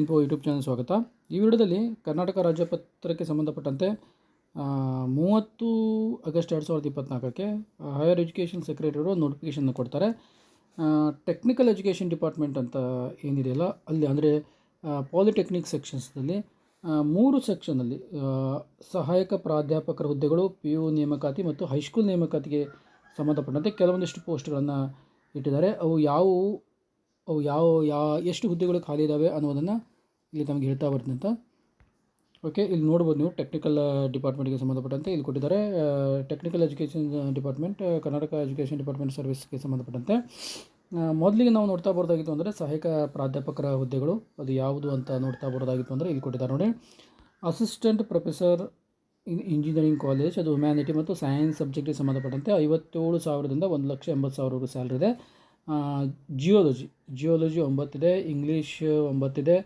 Info YouTube channel ಸ್ವಾಗತ. ಈ ವಿಡಿಯೋದಲ್ಲಿ ಕರ್ನಾಟಕ ರಾಜ್ಯ ಪತ್ರಕ್ಕೆ ಸಂಬಂಧಪಟ್ಟಂತೆ ಮೂವತ್ತು ಆಗಸ್ಟ್ ಎರಡು ಸಾವಿರದ ಇಪ್ಪತ್ತ್ನಾಲ್ಕಕ್ಕೆ ಹೈಯರ್ ಎಜುಕೇಷನ್ ಸೆಕ್ರೆಟರಿಯವರು ನೋಟಿಫಿಕೇಷನ್ ಕೊಡ್ತಾರೆ. ಟೆಕ್ನಿಕಲ್ ಎಜುಕೇಷನ್ ಡಿಪಾರ್ಟ್ಮೆಂಟ್ ಅಂತ ಏನಿದೆಯಲ್ಲ, ಅಲ್ಲಿ ಅಂದರೆ ಪಾಲಿಟೆಕ್ನಿಕ್ ಸೆಕ್ಷನ್ಸ್ನಲ್ಲಿ ಮೂರು ಸೆಕ್ಷನಲ್ಲಿ ಸಹಾಯಕ ಪ್ರಾಧ್ಯಾಪಕರ ಹುದ್ದೆಗಳು ಪಿ ಯು ನೇಮಕಾತಿ ಮತ್ತು ಹೈಸ್ಕೂಲ್ ನೇಮಕಾತಿಗೆ ಸಂಬಂಧಪಟ್ಟಂತೆ ಕೆಲವೊಂದಿಷ್ಟು ಪೋಸ್ಟ್ಗಳನ್ನು ಇಟ್ಟಿದ್ದಾರೆ. ಅವು ಯಾವುವು ಅವು ಯಾವ ಯಾವ, ಎಷ್ಟು ಹುದ್ದೆಗಳು ಖಾಲಿ ಇದ್ದಾವೆ ಅನ್ನೋದನ್ನು ಇಲ್ಲಿ ನಮಗೆ ಹೇಳ್ತಾ ಬರ್ತೀನಿ ಅಂತ ಓಕೆ ಇಲ್ಲಿ ನೋಡ್ಬೋದು ನೀವು ಟೆಕ್ನಿಕಲ್ ಡಿಪಾರ್ಟ್ಮೆಂಟ್ಗೆ ಸಂಬಂಧಪಟ್ಟಂತೆ ಇಲ್ಲಿ ಕೊಟ್ಟಿದ್ದಾರೆ. Technical education department Karnataka education department ಸರ್ವಿಸ್ಗೆ ಸಂಬಂಧಪಟ್ಟಂತೆ. ಮೊದಲಿಗೆ ನಾವು ನೋಡ್ತಾ ಬರೋದಾಗಿತ್ತು ಅಂದರೆ ಸಹಾಯಕ ಪ್ರಾಧ್ಯಾಪಕರ ಹುದ್ದೆಗಳು, ಅದು ಯಾವುದು ಅಂತ ನೋಡ್ತಾ ಬರೋದಾಗಿತ್ತು ಅಂದರೆ ಇಲ್ಲಿ ಕೊಟ್ಟಿದ್ದಾರೆ ನೋಡಿ. Assistant professor in engineering college ಅದು ಹ್ಯುಮ್ಯಾನಿಟಿ ಮತ್ತು ಸೈನ್ಸ್ ಸಬ್ಜೆಕ್ಟಿಗೆ ಸಂಬಂಧಪಟ್ಟಂತೆ ಐವತ್ತೇಳು ಸಾವಿರದಿಂದ ಒಂದು ಲಕ್ಷ ಎಂಬತ್ತು ಸಾವಿರವರೆಗೂ ಸ್ಯಾಲ್ರಿ ಇದೆ. ಜಿಯೋಲಜಿ ಜಿಯೋಲಜಿ ಒಂಬತ್ತಿದೆ ಇಂಗ್ಲೀಷ್ ಒಂಬತ್ತಿದೆ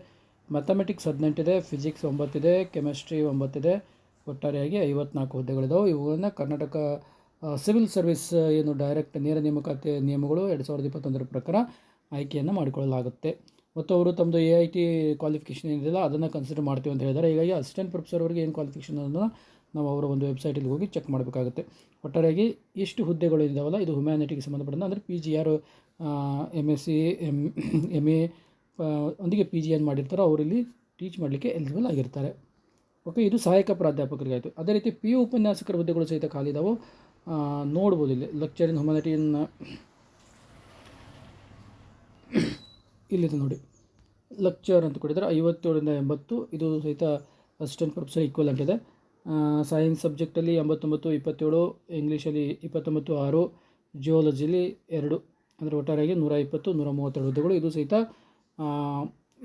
ಮ್ಯಾಥಮೆಟಿಕ್ಸ್ ಹದಿನೆಂಟಿದೆ ಫಿಸಿಕ್ಸ್ ಒಂಬತ್ತಿದೆ ಕೆಮಿಸ್ಟ್ರಿ ಒಂಬತ್ತಿದೆ. ಒಟ್ಟಾರೆಯಾಗಿ ಐವತ್ನಾಲ್ಕು ಹುದ್ದೆಗಳಿದ್ದಾವೆ ಇವುಗಳನ್ನು ಕರ್ನಾಟಕ ಸಿವಿಲ್ ಸರ್ವಿಸ್ ಏನು ಡೈರೆಕ್ಟ್ ನೇರ ನೇಮಕಾತಿ ನಿಯಮಗಳು ಎರಡು ಸಾವಿರದ ಇಪ್ಪತ್ತೊಂದರ ಪ್ರಕಾರ ಆಯ್ಕೆಯನ್ನು ಮಾಡಿಕೊಳ್ಳಲಾಗುತ್ತೆ. ಮತ್ತು ಅವರು ತಮ್ಮದು ಎ ಐ ಟಿ ಕ್ವಾಲಿಫಿಕೇಷನ್ ಏನಿದೆಯಲ್ಲ, ಅದನ್ನು ಕನ್ಸಿಡರ್ ಮಾಡ್ತೀವಿ ಅಂತ ಹೇಳಿದ್ದಾರೆ. ಹೀಗಾಗಿ ಅಸಿಸ್ಟೆಂಟ್ ಪ್ರೊಫೆಸರ್ ಅವರಿಗೆ ಏನು ಕ್ವಾಲಿಫಿಕೇಷನ್ ಅನ್ನೋದನ್ನು ನಾವು ಅವರ ಒಂದು ವೆಬ್ಸೈಟಲ್ಲಿ ಹೋಗಿ ಚೆಕ್ ಮಾಡಬೇಕಾಗುತ್ತೆ. ಒಟ್ಟಾರೆಯಾಗಿ ಎಷ್ಟು ಹುದ್ದೆಗಳು ಇದ್ದಾವಲ್ಲ ಇದು ಹ್ಯುಮ್ಯಾನಿಟಿಗೆ ಸಂಬಂಧಪಟ್ಟಂತೆ, ಅಂದರೆ ಪಿ ಜಿ ಯಾರು M S C M M A ಒಂದಿಗೆ ಪಿ ಜಿ ಏನು ಮಾಡಿರ್ತಾರೋ ಅವರಲ್ಲಿ ಟೀಚ್ ಮಾಡಲಿಕ್ಕೆ ಎಲಿಜಿಬಲ್ ಆಗಿರ್ತಾರೆ. ಓಕೆ ಇದು ಸಹಾಯಕ ಪ್ರಾಧ್ಯಾಪಕರಿಗೆ ಆಯಿತು ಅದೇ ರೀತಿ ಪಿ ಯು ಉಪನ್ಯಾಸಕರ ಹುದ್ದೆಗಳು ಸಹಿತ ಖಾಲಿ ಇದಾವೆ ನೋಡ್ಬೋದು ಇಲ್ಲಿ ಲೆಕ್ಚರ್ ಇನ್ ಹ್ಯುಮ್ಯಾನಿಟಿ ಇನ್ ಇಲ್ಲಿದೆ ನೋಡಿ. ಲೆಕ್ಚರ್ ಅಂತ ಕೊಟ್ಟಿದ್ದಾರೆ. ಐವತ್ತೇಳರಿಂದ ಎಂಬತ್ತು. ಇದು ಸಹಿತ ಅಸಿಸ್ಟೆಂಟ್ ಪ್ರೊಫೆಸರ್ ಈಕ್ವಲೆಂಟ್ ಇದೆ. ಸೈನ್ಸ್ ಸಬ್ಜೆಕ್ಟಲ್ಲಿ ಎಂಬತ್ತೊಂಬತ್ತು, ಇಪ್ಪತ್ತೇಳು ಇಂಗ್ಲೀಷಲ್ಲಿ ಇಪ್ಪತ್ತೊಂಬತ್ತು, ಆರು ಜಿಯೋಲಜಿಲಿ ಎರಡು. ಅಂದರೆ ಒಟ್ಟಾರೆಯಾಗಿ ನೂರ ಇಪ್ಪತ್ತು, ನೂರ ಮೂವತ್ತೆರಡು ಹುದ್ದೆಗಳು. ಇದು ಸಹಿತ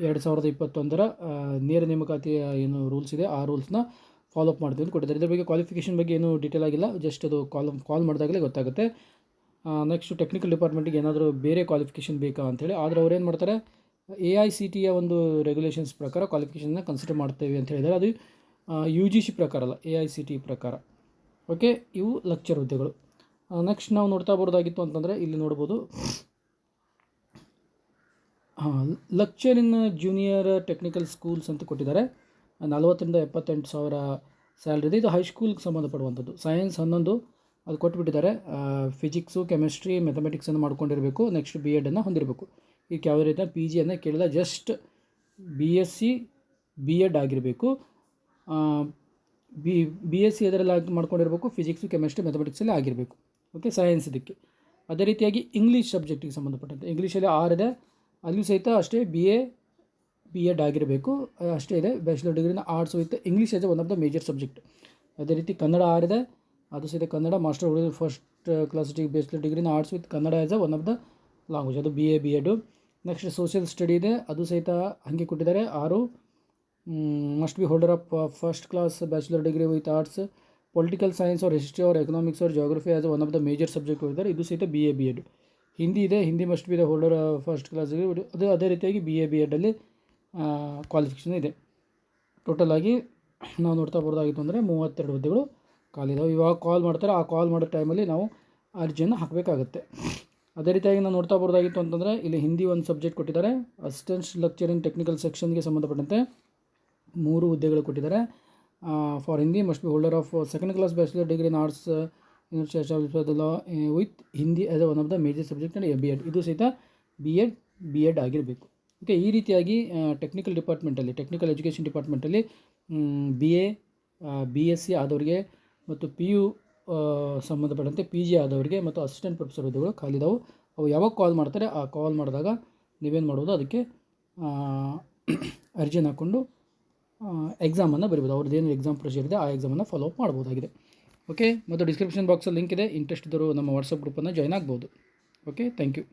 ಎರಡು ಸಾವಿರದ ಇಪ್ಪತ್ತೊಂದರ ನೇರ ನೇಮಕಾತಿಯ ಏನು ರೂಲ್ಸ್ ಇದೆ, ಆ ರೂಲ್ಸ್ನ ಫಾಲೋ ಅಪ್ ಮಾಡ್ತೀವಿ ಅಂತ ಕೊಟ್ಟಿದ್ದಾರೆ. ಇದ್ರ ಬಗ್ಗೆ ಕ್ವಾಲಿಫಿಕೇಷನ್ ಬಗ್ಗೆ ಏನು ಡೀಟೇಲ್ ಆಗಿಲ್ಲ. ಜಸ್ಟ್ ಅದು ಕಾಲ್ ಕಾಲ್ ಮಾಡಿದಾಗಲೇ ಗೊತ್ತಾಗುತ್ತೆ. ನೆಕ್ಸ್ಟ್ ಟೆಕ್ನಿಕಲ್ ಡಿಪಾರ್ಟ್ಮೆಂಟಿಗೆ ಏನಾದರೂ ಬೇರೆ ಕ್ವಾಲಿಫಿಕೇಷನ್ ಬೇಕಾ ಅಂತೇಳಿ ಆದರೆ ಅವ್ರು ಏನು ಮಾಡ್ತಾರೆ ಎ ಐ ಸಿ ಟಿಯ ಒಂದು ರೆಗ್ಯುಲೇಷನ್ಸ್ ಪ್ರಕಾರ ಕ್ವಾಲಿಫಿಕೇಷನ್ನ ಕನ್ಸಿಡರ್ ಮಾಡ್ತೇವೆ ಅಂತ ಹೇಳಿದ್ದಾರೆ. ಅದು ಯು ಜಿ ಸಿ ಪ್ರಕಾರ ಅಲ್ಲ ಎ ಐ ಸಿ ಟಿ ಪ್ರಕಾರ. ಓಕೆ ಇವು ಲೆಕ್ಚರ್ ಹುದ್ದೆಗಳು. ನೆಕ್ಸ್ಟ್ ನಾವು ನೋಡ್ತಾ ಬರೋದಾಗಿತ್ತು ಅಂತಂದರೆ ಇಲ್ಲಿ ನೋಡ್ಬೋದು. Lecture in junior technical schools ಅಂತ ಕೊಟ್ಟಿದ್ದಾರೆ. ನಲವತ್ತರಿಂದ ಎಪ್ಪತ್ತೆಂಟು ಸಾವಿರ ಸ್ಯಾಲ್ರಿ ಇದೆ. ಇದು ಹೈಸ್ಕೂಲ್ಗೆ ಸಂಬಂಧಪಡುವಂಥದ್ದು. ಸೈನ್ಸ್ ಹನ್ನೊಂದು ಅದು ಕೊಟ್ಬಿಟ್ಟಿದ್ದಾರೆ. ಫಿಸಿಕ್ಸು ಕೆಮಿಸ್ಟ್ರಿ ಮೆಥಮೆಟಿಕ್ಸನ್ನು ಮಾಡ್ಕೊಂಡಿರಬೇಕು. ನೆಕ್ಸ್ಟ್ ಬಿ ಎಡನ್ನು ಹೊಂದಿರಬೇಕು. ಈಗ ಯಾವ ರೀತಿಯ ಪಿ ಜಿಯನ್ನು ಕೇಳಿದ just B S C B Ed ಆಗಿರಬೇಕು. ಬಿ ಬಿ ಎಸ್ ಸಿ ಅದರಲ್ಲಿ ಆಗಿ ಮಾಡ್ಕೊಂಡಿರಬೇಕು. ಫಿಸಿಕ್ಸು ಕೆಮಿಸ್ಟ್ರಿ ಮೆಥಮೆಟಿಕ್ಸಲ್ಲಿ ಆಗಿರಬೇಕು. ಓಕೆ ಸೈನ್ಸ್ ಇದಕ್ಕೆ. ಅದೇ ರೀತಿಯಾಗಿ ಇಂಗ್ಲೀಷ್ ಸಬ್ಜೆಕ್ಟಿಗೆ ಸಂಬಂಧಪಟ್ಟಂತೆ. ಇಂಗ್ಲೀಷಲ್ಲಿ ಇದೆ. ಅಲ್ಲೂ ಸಹಿತ ಅಷ್ಟೇ ಬಿ ಎ ಬಿ ಎಡ್ ಆಗಿರಬೇಕು. ಅಷ್ಟೇ ಇದೆ. Bachelor ಡಿಗ್ರಿನ arts with English as one of the major subject ಅದೇ ರೀತಿ ಕನ್ನಡ ಆರಿದೆ ಅದು ಸಹಿತ ಕನ್ನಡ ಮಾಸ್ಟರ್ ಹುಡುಗರು first class degree bachelor ಡಿಗ್ರಿನ arts with Kannada as a one of the language ಅದು B A B Ed next social study ಇದೆ. ಅದು ಸಹಿತ ಹಾಗೆ ಕೊಟ್ಟಿದ್ದಾರೆ. ಆರು must be holder of first class bachelor degree with arts political science ಅವ್ರ history ಅವ್ರ economics ಅವ್ರ geography as one of the major subject ಹೋಗಿದ್ದಾರೆ ಇದು ಸಹಿತ B A B Ed Hindi ಇದೆ Hindi must be the holder first ಕ್ಲಾಸಿಗೆ ಅದು ಅದೇ ರೀತಿಯಾಗಿ ಬಿ ಎ ಬಿ ಎಡಲ್ಲಿ ಕ್ವಾಲಿಫಿಕೇಷನ್ ಇದೆ. ಟೋಟಲ್ ಆಗಿ ನಾವು ನೋಡ್ತಾ ಬರೋದಾಗಿತ್ತು ಅಂದರೆ ಮೂವತ್ತೆರಡು ಹುದ್ದೆಗಳು ಖಾಲಿ ಇದಾವೆ. ಇವಾಗ ಕಾಲ್ ಮಾಡ್ತಾರೆ, ಆ ಕಾಲ್ ಮಾಡೋ ಟೈಮಲ್ಲಿ ನಾವು ಅರ್ಜಿಯನ್ನು ಹಾಕಬೇಕಾಗುತ್ತೆ. ಅದೇ ರೀತಿಯಾಗಿ ನಾವು ನೋಡ್ತಾ ಬರೋದಾಗಿತ್ತು ಅಂತಂದರೆ ಇಲ್ಲಿ ಹಿಂದಿ ಒಂದು ಸಬ್ಜೆಕ್ಟ್ ಕೊಟ್ಟಿದ್ದಾರೆ. ಅಸಿಸ್ಟೆಂಟ್ ಲೆಕ್ಚರ್ ಇನ್ ಟೆಕ್ನಿಕಲ್ ಸೆಕ್ಷನ್ಗೆ ಸಂಬಂಧಪಟ್ಟಂತೆ ಮೂರು ಹುದ್ದೆಗಳು ಕೊಟ್ಟಿದ್ದಾರೆ. For Hindi must be holder of second class bachelor degree in arts with Hindi as one of the major subject and B Ed ಇದು ಸಹಿತ ಬಿ ಎಡ್ ಬಿ ಎಡ್ ಆಗಿರಬೇಕು. Okay ಈ ರೀತಿಯಾಗಿ ಟೆಕ್ನಿಕಲ್ ಡಿಪಾರ್ಟ್ಮೆಂಟಲ್ಲಿ technical education ಡಿಪಾರ್ಟ್ಮೆಂಟಲ್ಲಿ B A B S C ಆದವರಿಗೆ ಮತ್ತು P U ಸಂಬಂಧಪಟ್ಟಂತೆ P G ಆದವರಿಗೆ ಮತ್ತು ಅಸಿಸ್ಟೆಂಟ್ ಪ್ರೊಫೆಸರ್ ಹುದ್ದೆಗಳು ಖಾಲಿದಾವು. ಅವು ಯಾವಾಗ ಕಾಲ್ ಮಾಡ್ತಾರೆ, ಆ ಕಾಲ್ ಮಾಡಿದಾಗ ನೀವೇನು ಮಾಡ್ಬೋದು ಅದಕ್ಕೆ ಅರ್ಜಿನ ಹಾಕ್ಕೊಂಡು ಎಕ್ಸಾಮನ್ನು ಬರಿಬೋದು. ಅವ್ರದ್ದು ಏನು ಎಕ್ಸಾಮ್ ಪ್ರೊಸೀಜರ್ ಇದೆ, ಆ ಎಕ್ಸಾಮನ್ನು ಫಾಲೋ ಅಪ್ ಮಾಡ್ಬೋದಾಗಿದೆ. ಓಕೆ ಮತ್ತು ಡಿಸ್ಕ್ರಿಪ್ಷನ್ ಬಾಕ್ಸಲ್ಲಿ ಲಿಂಕ್ ಇದೆ. ಇಂಟ್ರೆಸ್ಟ್ ಇದ್ದರೂ ನಮ್ಮ ವಾಟ್ಸಪ್ ಗ್ರೂಪನ್ನು ಜಾಯ್ನ್ ಆಗ್ಬೋದು. Okay thank you